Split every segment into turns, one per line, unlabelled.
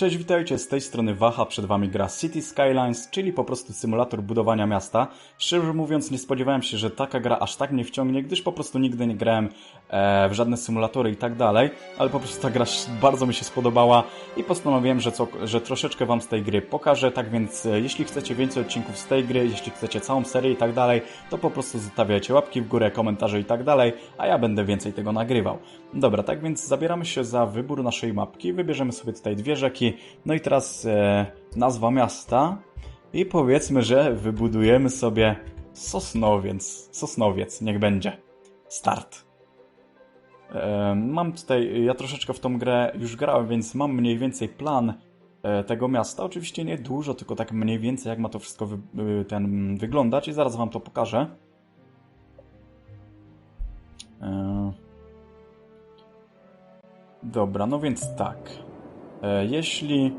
Cześć, witajcie, z tej strony Waha, przed wami gra City Skylines, czyli po prostu symulator budowania miasta. Szczerze mówiąc, nie spodziewałem się, że taka gra aż tak mnie wciągnie, gdyż po prostu nigdy nie grałem w żadne symulatory i tak dalej, ale po prostu ta gra bardzo mi się spodobała i postanowiłem, że, co, że troszeczkę wam z tej gry pokażę, tak więc e, jeśli chcecie więcej odcinków z tej gry, jeśli chcecie całą serię i tak dalej, to po prostu zostawiajcie łapki w górę, komentarze i tak dalej, a ja będę więcej tego nagrywał. Dobra, tak więc zabieramy się za wybór naszej mapki, wybierzemy sobie tutaj dwie rzeki, no i teraz e, nazwa miasta i powiedzmy, że wybudujemy sobie Sosnowiec, Sosnowiec, niech będzie. Start. E, mam tutaj, ja troszeczkę w tą grę już grałem, więc mam mniej więcej plan e, tego miasta. Oczywiście nie dużo, tylko tak mniej więcej jak ma to wszystko wy, y, ten wyglądać i zaraz wam to pokażę. E, Dobra, no więc tak. E, jeśli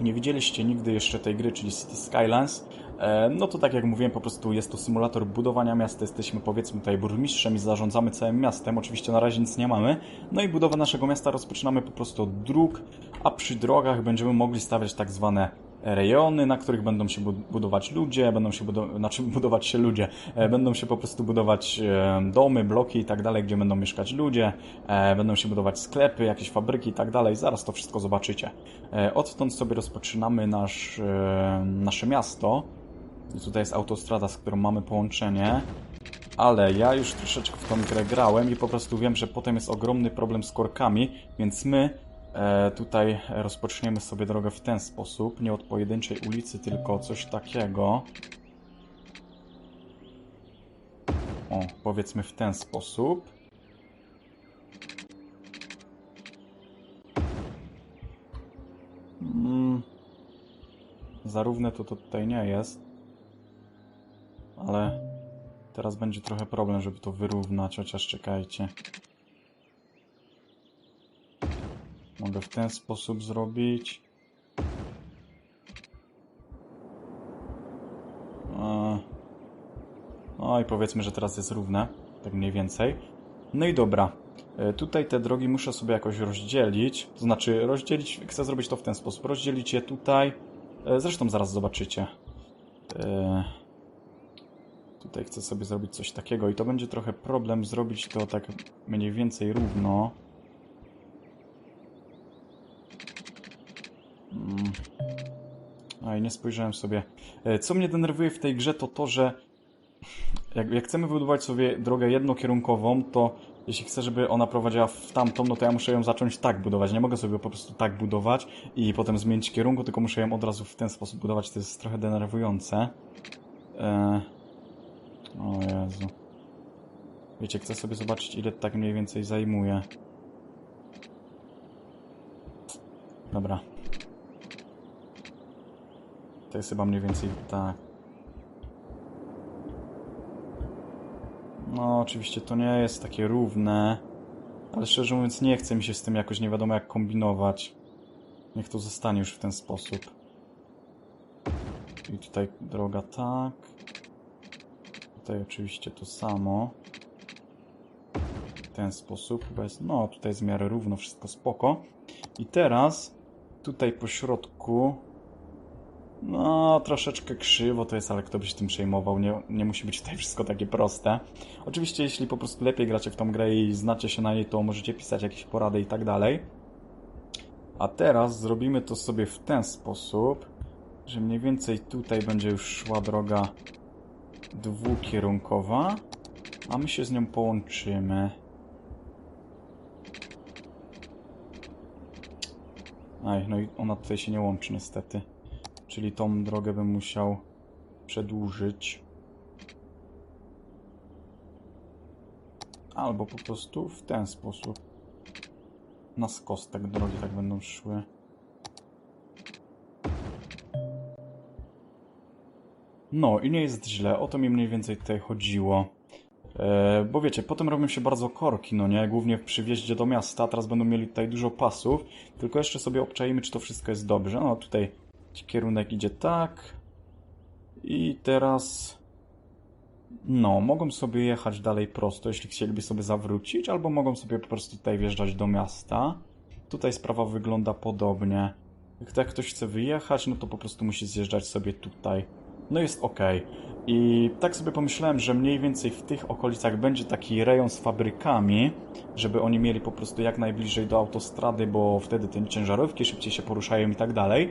nie widzieliście nigdy jeszcze tej gry, czyli City Skylines, e, no to tak jak mówiłem, po prostu jest to symulator budowania miasta. Jesteśmy powiedzmy tutaj burmistrzem i zarządzamy całym miastem. Oczywiście na razie nic nie mamy. No i budowę naszego miasta rozpoczynamy po prostu od dróg, a przy drogach będziemy mogli stawiać tak zwane rejony, na których będą się budować ludzie, będą się budować, znaczy budować się ludzie, e, będą się po prostu budować e, domy, bloki i tak dalej, gdzie będą mieszkać ludzie, e, będą się budować sklepy, jakieś fabryki i tak dalej. Zaraz to wszystko zobaczycie. Odtąd sobie rozpoczynamy nasz, nasze miasto. Tutaj jest autostrada, z którą mamy połączenie. Ale ja już troszeczkę w tą grę grałem i po prostu wiem, że potem jest ogromny problem z korkami, więc my E, tutaj rozpoczniemy sobie drogę w ten sposób. Nie od pojedynczej ulicy, tylko coś takiego. O, powiedzmy w ten sposób. Mm. Zarówno to, to tutaj nie jest. Teraz będzie trochę problem, żeby to wyrównać, chociaż czekajcie. Mogę w ten sposób zrobić. No i powiedzmy, że teraz jest równe, tak mniej więcej. No i dobra. E, tutaj te drogi muszę sobie jakoś rozdzielić. To znaczy rozdzielić, chcę zrobić to w ten sposób. Rozdzielić je tutaj. E, zresztą zaraz zobaczycie. E, tutaj chcę sobie zrobić coś takiego i to będzie trochę problem zrobić to tak mniej więcej równo. A i nie spojrzałem sobie. E, co mnie denerwuje w tej grze to to, że jak, jak chcemy wybudować sobie drogę jednokierunkową, to jeśli chcę, żeby ona prowadziła w tamtą, no to ja muszę ją zacząć tak budować. Nie mogę sobie po prostu tak budować i potem zmienić kierunku, tylko muszę ją od razu w ten sposób budować. To jest trochę denerwujące. Eee... O Jezu. Wiecie, chcę sobie zobaczyć, ile tak mniej więcej zajmuje. Dobra. To jest chyba mniej więcej tak. No, oczywiście to nie jest takie równe, ale szczerze mówiąc nie chce mi się z tym jakoś nie wiadomo jak kombinować. Niech to zostanie już w ten sposób. I tutaj droga tak. Tutaj oczywiście to samo. W ten sposób chyba jest, no tutaj jest w miarę równo, wszystko spoko. I teraz tutaj po środku no, troszeczkę krzywo to jest, ale kto by się tym przejmował, nie, nie musi być tutaj wszystko takie proste. Oczywiście, jeśli po prostu lepiej gracie w tą grę i znacie się na niej, to możecie pisać jakieś porady i tak dalej. A teraz zrobimy to sobie w ten sposób, że mniej więcej tutaj będzie już szła droga dwukierunkowa, a my się z nią połączymy. Aj, no i ona tutaj się nie łączy niestety. Czyli tą drogę bym musiał przedłużyć. Albo po prostu w ten sposób. Na skostek drogi tak będą szły. No i nie jest źle, o to mi mniej więcej tutaj chodziło. E, bo wiecie, potem robią się bardzo korki, no nie? Głównie przy wjeździe do miasta, teraz będą mieli tutaj dużo pasów. Tylko jeszcze sobie obczajmy, czy to wszystko jest dobrze. No tutaj Kierunek idzie tak. I teraz... No, mogą sobie jechać dalej prosto, jeśli chcieliby sobie zawrócić, albo mogą sobie po prostu tutaj wjeżdżać do miasta. Tutaj sprawa wygląda podobnie. Jak ktoś chce wyjechać, no to po prostu musi zjeżdżać sobie tutaj. No jest ok. I tak sobie pomyślałem, że mniej więcej w tych okolicach będzie taki rejon z fabrykami, żeby oni mieli po prostu jak najbliżej do autostrady, bo wtedy te ciężarówki szybciej się poruszają i tak dalej.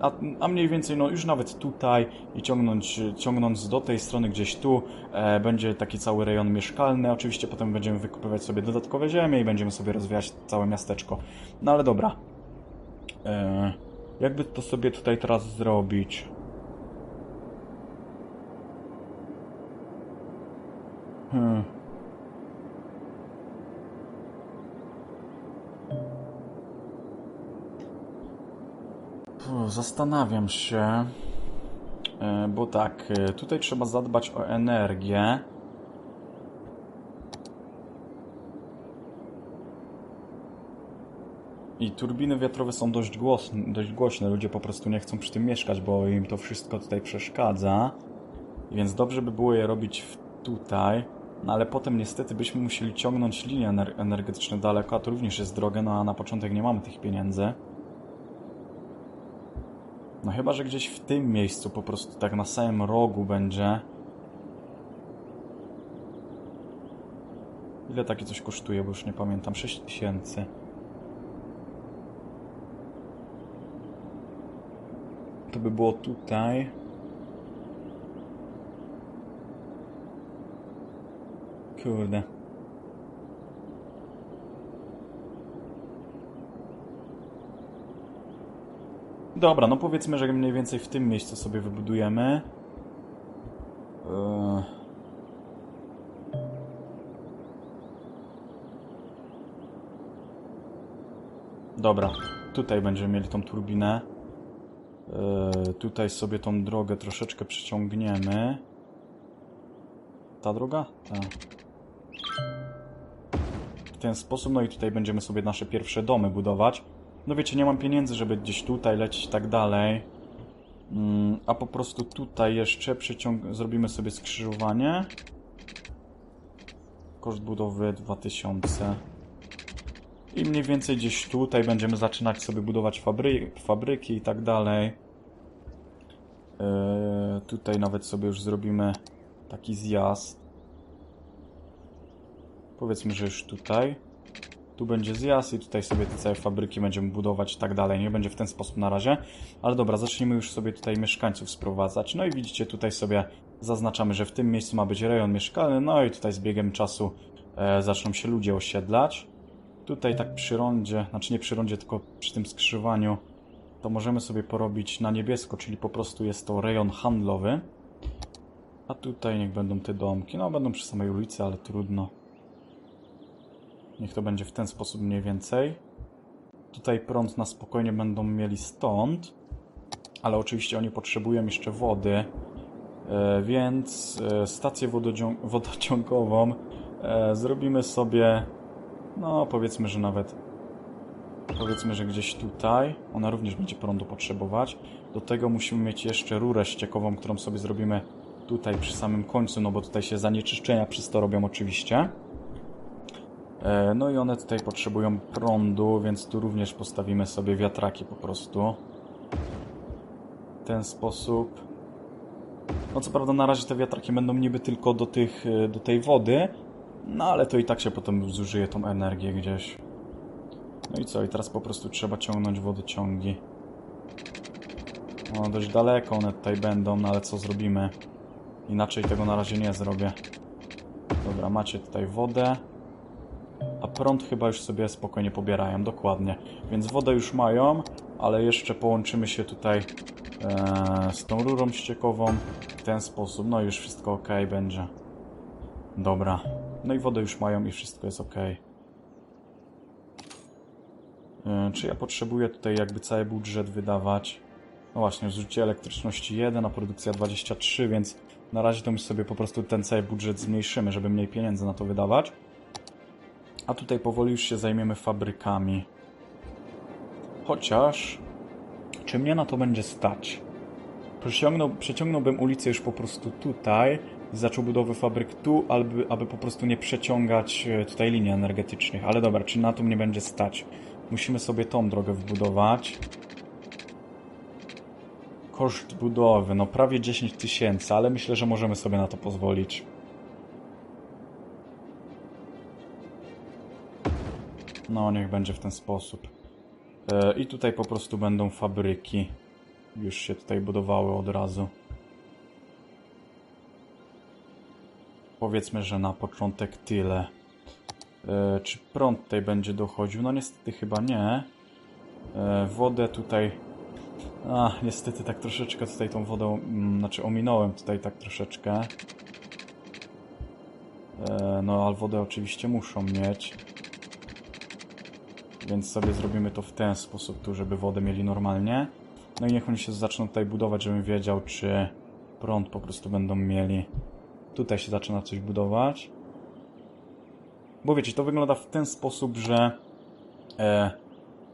A, a mniej więcej, no już nawet tutaj i ciągnąć, ciągnąc do tej strony gdzieś tu, e, będzie taki cały rejon mieszkalny. Oczywiście potem będziemy wykupywać sobie dodatkowe ziemie i będziemy sobie rozwijać całe miasteczko. No ale dobra. E, jakby to sobie tutaj teraz zrobić? Hmm. Zastanawiam się, e, bo tak, e, tutaj trzeba zadbać o energię. I turbiny wiatrowe są dość głośne, dość głośne. Ludzie po prostu nie chcą przy tym mieszkać, bo im to wszystko tutaj przeszkadza. Więc dobrze by było je robić tutaj. No ale potem niestety byśmy musieli ciągnąć linie ener energetyczne daleko, a to również jest drogie, no a na początek nie mamy tych pieniędzy. No chyba, że gdzieś w tym miejscu po prostu tak na samym rogu będzie. Ile takie coś kosztuje, bo już nie pamiętam. 6 tysięcy. To by było tutaj. Kurde. Dobra, no powiedzmy, że mniej więcej w tym miejscu sobie wybudujemy. Eee. Dobra, tutaj będziemy mieli tą turbinę. Eee, tutaj sobie tą drogę troszeczkę przyciągniemy. Ta droga? Ta. Ten sposób, no i tutaj będziemy sobie nasze pierwsze domy budować. No wiecie, nie mam pieniędzy, żeby gdzieś tutaj lecieć i tak dalej. Mm, a po prostu tutaj jeszcze przyciąg... zrobimy sobie skrzyżowanie. Koszt budowy 2000. I mniej więcej gdzieś tutaj będziemy zaczynać sobie budować fabry... fabryki i tak dalej. Yy, tutaj nawet sobie już zrobimy taki zjazd. Powiedzmy, że już tutaj. Tu będzie zjazd i tutaj sobie te całe fabryki będziemy budować i tak dalej. Nie będzie w ten sposób na razie. Ale dobra, zacznijmy już sobie tutaj mieszkańców sprowadzać. No i widzicie, tutaj sobie zaznaczamy, że w tym miejscu ma być rejon mieszkalny. No i tutaj z biegiem czasu e, zaczną się ludzie osiedlać. Tutaj tak przy rondzie, znaczy nie przy rondzie, tylko przy tym skrzyżowaniu, to możemy sobie porobić na niebiesko, czyli po prostu jest to rejon handlowy. A tutaj niech będą te domki. No, będą przy samej ulicy, ale trudno. Niech to będzie w ten sposób mniej więcej. Tutaj prąd na spokojnie będą mieli stąd. Ale oczywiście oni potrzebują jeszcze wody. E, więc e, stację wodociągową e, zrobimy sobie, no powiedzmy, że nawet powiedzmy, że gdzieś tutaj. Ona również będzie prądu potrzebować. Do tego musimy mieć jeszcze rurę ściekową, którą sobie zrobimy tutaj przy samym końcu, no bo tutaj się zanieczyszczenia przez to robią oczywiście. E, No i one tutaj potrzebują prądu, więc tu również postawimy sobie wiatraki po prostu. W ten sposób. No co prawda na razie te wiatraki będą niby tylko do, tych, e, do tej wody, no ale to i tak się potem zużyje tą energię gdzieś. No i co? I teraz po prostu trzeba ciągnąć wodociągi. No dość daleko one tutaj będą, no ale co zrobimy? Inaczej tego na razie nie zrobię. Dobra, macie tutaj wodę. A prąd chyba już sobie spokojnie pobierają, dokładnie. Więc wodę już mają, ale jeszcze połączymy się tutaj e, z tą rurą ściekową w ten sposób. No już wszystko ok będzie. Dobra. No i wodę już mają i wszystko jest ok. E, czy ja potrzebuję tutaj jakby cały budżet wydawać? No właśnie, zużycie elektryczności 1, a produkcja 23, więc na razie to my sobie po prostu ten cały budżet zmniejszymy, żeby mniej pieniędzy na to wydawać. A tutaj powoli już się zajmiemy fabrykami. Chociaż, czy mnie na to będzie stać? Przeciągnął, przeciągnąłbym ulicę już po prostu tutaj zaczął budowę fabryk tu, aby, aby po prostu nie przeciągać e, tutaj linii energetycznych. Ale dobra, czy na to mnie będzie stać? Musimy sobie tą drogę wbudować. koszt budowy, no prawie 10 tysięcy, ale myślę, że możemy sobie na to pozwolić. No, niech będzie w ten sposób. E, I tutaj po prostu będą fabryki. Już się tutaj budowały od razu. Powiedzmy, że na początek tyle. E, czy prąd tutaj będzie dochodził? No niestety chyba nie. E, wodę tutaj... A, niestety tak troszeczkę tutaj tą wodę, mm, znaczy ominąłem tutaj tak troszeczkę. No, ale wodę oczywiście muszą mieć. Więc sobie zrobimy to w ten sposób tu, żeby wodę mieli normalnie. No i niech oni się zaczną tutaj budować, żebym wiedział, czy prąd po prostu będą mieli. Tutaj się zaczyna coś budować. Bo wiecie, to wygląda w ten sposób, że e,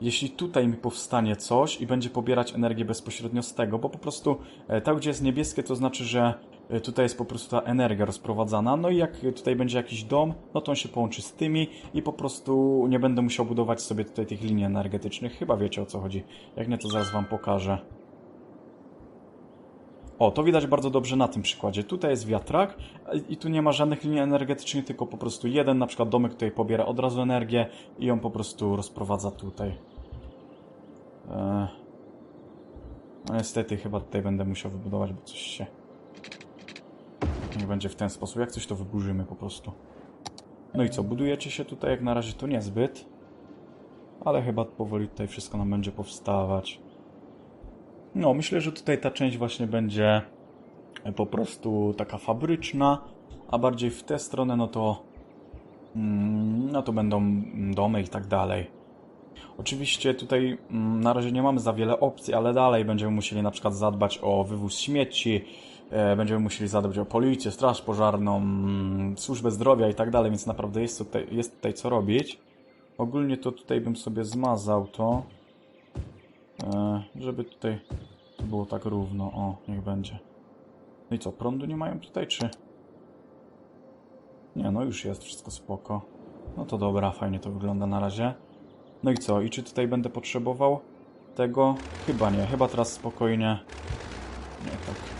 jeśli tutaj mi powstanie coś i będzie pobierać energię bezpośrednio z tego, bo po prostu e, tam, gdzie jest niebieskie, to znaczy, że tutaj jest po prostu ta energia rozprowadzana, no i jak tutaj będzie jakiś dom, no to on się połączy z tymi i po prostu nie będę musiał budować sobie tutaj tych linii energetycznych. Chyba wiecie o co chodzi. Jak nie, to zaraz wam pokażę. O, to widać bardzo dobrze na tym przykładzie. Tutaj jest wiatrak i tu nie ma żadnych linii energetycznych, tylko po prostu jeden na przykład domek tutaj pobiera od razu energię i ją po prostu rozprowadza tutaj. Eee... No niestety chyba tutaj będę musiał wybudować, bo coś się... Nie będzie w ten sposób. Jak coś to wyburzymy po prostu. No i co, budujecie się tutaj? Jak na razie to niezbyt. Ale chyba powoli tutaj wszystko nam będzie powstawać. No, myślę, że tutaj ta część właśnie będzie po prostu taka fabryczna, a bardziej w tę stronę, no to mm, no to będą domy i tak dalej. Oczywiście tutaj mm, na razie nie mamy za wiele opcji, ale dalej będziemy musieli na przykład zadbać o wywóz śmieci, e, będziemy musieli zadbać o policję, straż pożarną, mm, służbę zdrowia i tak dalej, więc naprawdę jest tutaj, jest tutaj co robić. Ogólnie to tutaj bym sobie zmazał to. E, żeby tutaj było tak równo. O, niech będzie. No i co, prądu nie mają tutaj, czy... Nie, no już jest, wszystko spoko. No to dobra, fajnie to wygląda na razie. No i co, i czy tutaj będę potrzebował tego? Chyba nie, chyba teraz spokojnie... Nie, tak.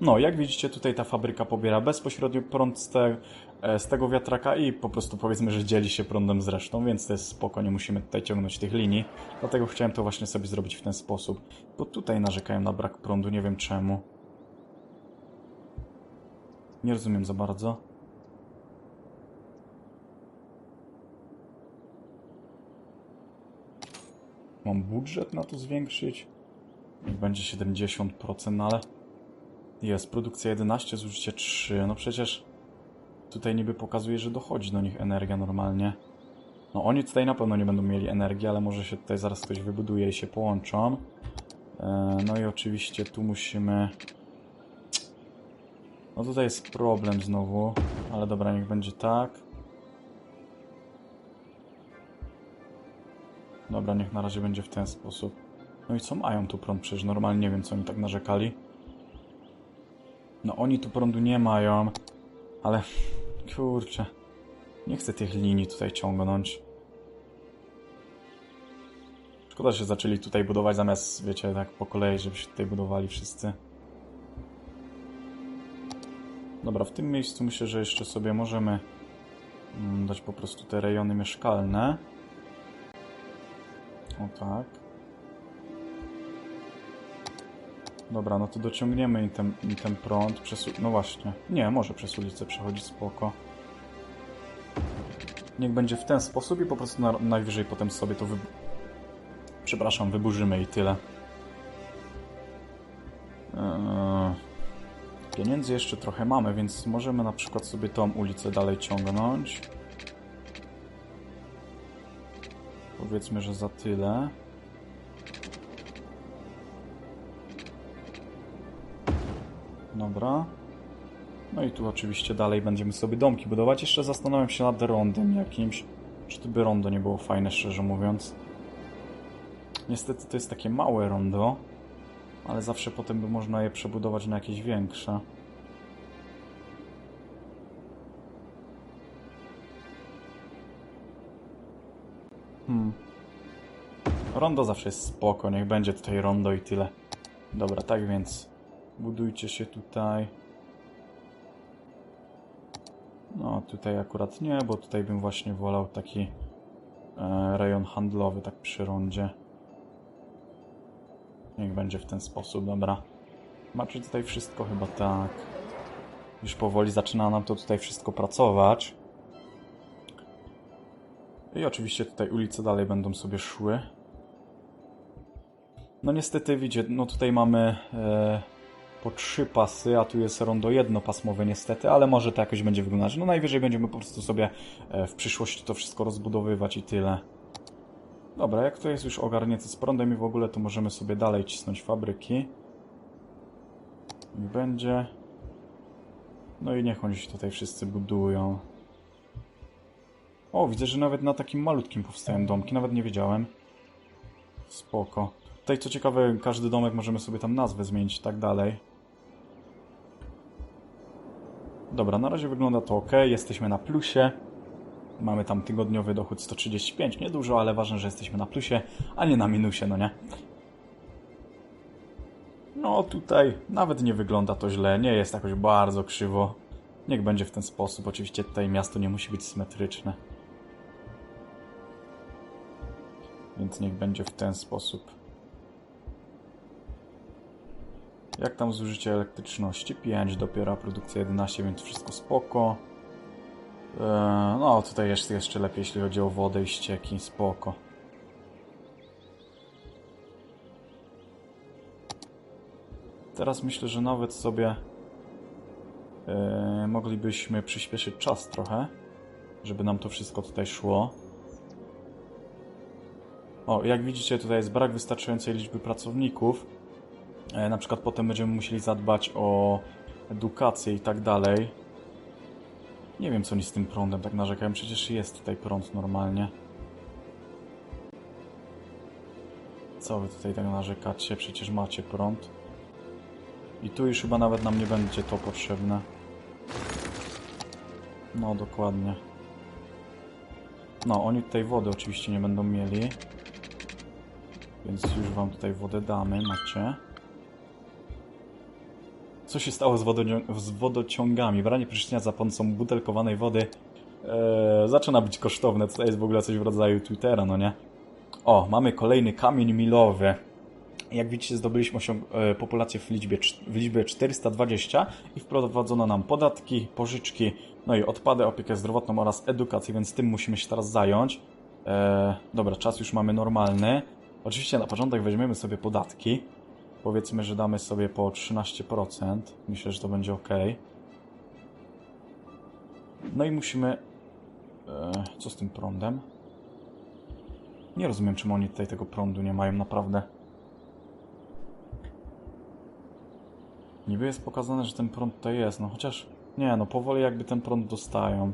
No, jak widzicie, tutaj ta fabryka pobiera bezpośrednio prąd z, te, e, z tego wiatraka i po prostu powiedzmy, że dzieli się prądem z resztą, więc to jest spoko, nie musimy tutaj ciągnąć tych linii. Dlatego chciałem to właśnie sobie zrobić w ten sposób. Bo tutaj narzekają na brak prądu, nie wiem czemu. Nie rozumiem za bardzo. Mam budżet na to zwiększyć? Będzie 70%, no ale... Jest, produkcja 11, zużycie 3. No przecież tutaj niby pokazuje, że dochodzi do nich energia normalnie. No oni tutaj na pewno nie będą mieli energii, ale może się tutaj zaraz ktoś wybuduje i się połączą. E, no i oczywiście tu musimy... No tutaj jest problem znowu, ale dobra, niech będzie tak. Dobra, niech na razie będzie w ten sposób. No i co mają tu prąd? Przecież normalnie nie wiem, co oni tak narzekali. No oni tu prądu nie mają, ale kurczę, nie chcę tych linii tutaj ciągnąć. Szkoda, że zaczęli tutaj budować zamiast, wiecie, tak po kolei, żeby się tutaj budowali wszyscy. Dobra, w tym miejscu myślę, że jeszcze sobie możemy mm, dać po prostu te rejony mieszkalne. O tak. Dobra, no to dociągniemy im ten, im ten prąd. Przez, no właśnie. Nie, może przez ulicę przechodzić spoko. Niech będzie w ten sposób i po prostu na, najwyżej potem sobie to wy... Przepraszam, wyburzymy i tyle. Eee, pieniędzy jeszcze trochę mamy, więc możemy na przykład sobie tą ulicę dalej ciągnąć. Powiedzmy, że za tyle. Dobra. No i tu oczywiście dalej będziemy sobie domki budować. Jeszcze zastanawiam się nad rondem jakimś. Czy to by rondo nie było fajne, szczerze mówiąc. Niestety to jest takie małe rondo, ale zawsze potem by można je przebudować na jakieś większe. Hmm. Rondo zawsze jest spoko, niech będzie tutaj rondo i tyle. Dobra, tak więc budujcie się tutaj. No, tutaj akurat nie, bo tutaj bym właśnie wolał taki e, rejon handlowy, tak przy rondzie. Niech będzie w ten sposób, dobra. Macie tutaj wszystko chyba tak. Już powoli zaczyna nam to tutaj wszystko pracować. I oczywiście tutaj ulice dalej będą sobie szły. No niestety widzicie, no tutaj mamy e, po trzy pasy, a tu jest rondo jednopasmowe niestety, ale może to jakoś będzie wyglądać. No najwyżej będziemy po prostu sobie e, w przyszłości to wszystko rozbudowywać i tyle. Dobra, jak to jest już ogarnięte z prądem i w ogóle, to możemy sobie dalej cisnąć fabryki. Niech będzie. No i niech oni się tutaj wszyscy budują. O, widzę, że nawet na takim malutkim powstają domki, nawet nie wiedziałem. Spoko. Tutaj co ciekawe, każdy domek możemy sobie tam nazwę zmienić i tak dalej. Dobra, na razie wygląda to ok, jesteśmy na plusie. Mamy tam tygodniowy dochód 135, niedużo, ale ważne, że jesteśmy na plusie, a nie na minusie, no nie? No tutaj nawet nie wygląda to źle, nie jest jakoś bardzo krzywo. Niech będzie w ten sposób, oczywiście tutaj miasto nie musi być symetryczne. Więc niech będzie w ten sposób. Jak tam zużycie elektryczności? 5 dopiero, produkcja 11, więc wszystko spoko. Eee, no, tutaj jest jeszcze lepiej, jeśli chodzi o wodę i ścieki, spoko. Teraz myślę, że nawet sobie eee, moglibyśmy przyspieszyć czas trochę, żeby nam to wszystko tutaj szło. O, jak widzicie, tutaj jest brak wystarczającej liczby pracowników. E, na przykład potem będziemy musieli zadbać o edukację i tak dalej. Nie wiem, co oni z tym prądem tak narzekają. Przecież jest tutaj prąd normalnie. Co wy tutaj tak narzekacie? Przecież macie prąd. I tu już chyba nawet nam nie będzie to potrzebne. No, dokładnie. No, oni tutaj wody oczywiście nie będą mieli. Więc już wam tutaj wodę damy, macie. Co się stało z, wodocią z wodociągami? Branie prysznica za pomocą butelkowanej wody e, zaczyna być kosztowne. To jest w ogóle coś w rodzaju Twittera, no nie? O, mamy kolejny kamień milowy. Jak widzicie, zdobyliśmy e, populację w liczbie, w liczbie 420 i wprowadzono nam podatki, pożyczki, no i odpady, opiekę zdrowotną oraz edukację, więc tym musimy się teraz zająć. E, dobra, czas już mamy normalny. Oczywiście na początek weźmiemy sobie podatki. Powiedzmy, że damy sobie po 13%. Myślę, że to będzie ok. No i musimy... E, co z tym prądem? Nie rozumiem, czemu oni tutaj tego prądu nie mają, naprawdę. Niby jest pokazane, że ten prąd tutaj jest, no chociaż... Nie, no powoli jakby ten prąd dostają.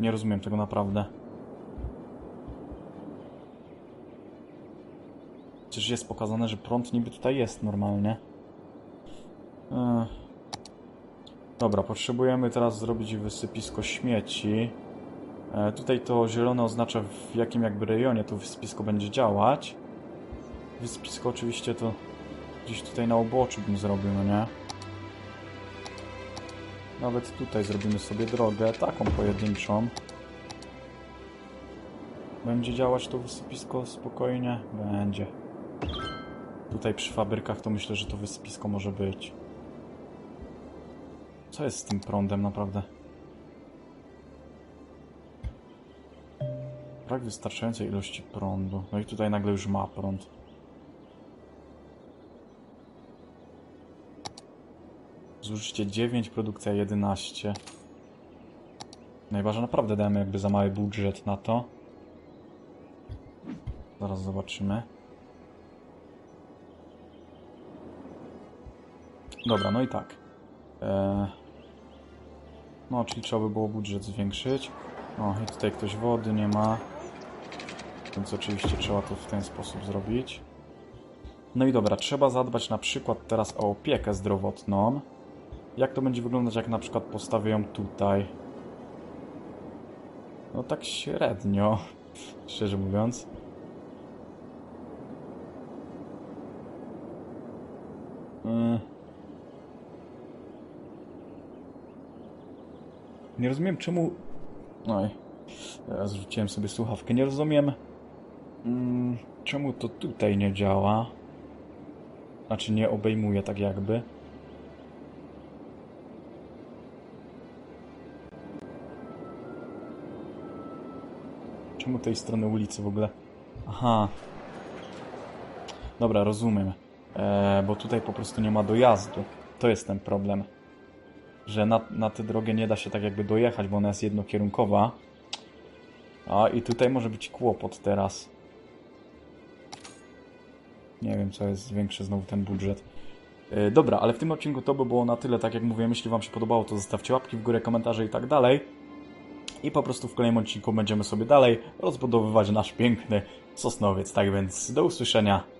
Nie rozumiem tego naprawdę. Przecież jest pokazane, że prąd niby tutaj jest normalnie. Ech. Dobra, potrzebujemy teraz zrobić wysypisko śmieci. E, tutaj to zielone oznacza w jakim jakby rejonie to wysypisko będzie działać. Wysypisko oczywiście to gdzieś tutaj na uboczu bym zrobił, no nie? Nawet tutaj zrobimy sobie drogę, taką pojedynczą. Będzie działać to wysypisko spokojnie? Będzie. Tutaj przy fabrykach to myślę, że to wysypisko może być. Co jest z tym prądem naprawdę? Brak wystarczającej ilości prądu. No i tutaj nagle już ma prąd. Zużycie 9, produkcja 11. Najważniejsze naprawdę damy jakby za mały budżet na to. Zaraz zobaczymy. Dobra, no i tak. Eee... No, czyli trzeba by było budżet zwiększyć. O, i tutaj ktoś wody nie ma. Więc oczywiście trzeba to w ten sposób zrobić. No i dobra, trzeba zadbać na przykład teraz o opiekę zdrowotną. Jak to będzie wyglądać, jak na przykład postawię ją tutaj? No tak średnio. Szczerze mówiąc. Yy. Nie rozumiem czemu... Oj, teraz rzuciłem sobie słuchawkę. Nie rozumiem mm, czemu to tutaj nie działa. Znaczy nie obejmuje tak jakby. Czemu tej strony ulicy w ogóle? Aha. Dobra, rozumiem. E, bo tutaj po prostu nie ma dojazdu. To jest ten problem. Że na, na tę drogę nie da się tak jakby dojechać, bo ona jest jednokierunkowa. A i tutaj może być kłopot teraz. Nie wiem, co jest większy znowu ten budżet. E, dobra, ale w tym odcinku to by było na tyle. Tak jak mówiłem, jeśli Wam się podobało, to zostawcie łapki w górę, komentarze i tak dalej. I po prostu w kolejnym odcinku będziemy sobie dalej rozbudowywać nasz piękny Sosnowiec. Tak więc do usłyszenia.